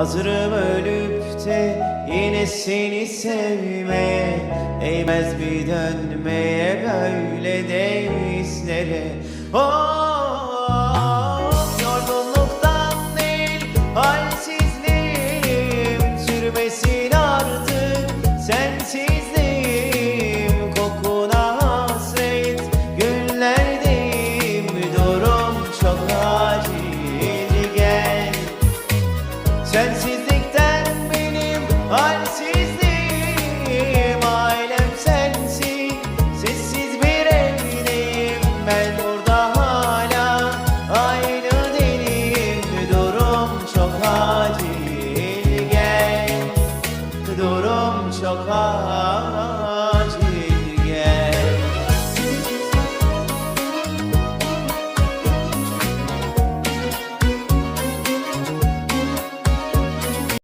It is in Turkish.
Hazırım ölüp de yine seni sevmeye Eğmez bir dönmeye böyle denizlere Oh, Sensizlikten benim halsizliğim Ailem sensin. Sessiz bir evdeyim Ben burada hala. Aynı değilim Durum çok acil Gel. Durum çok acil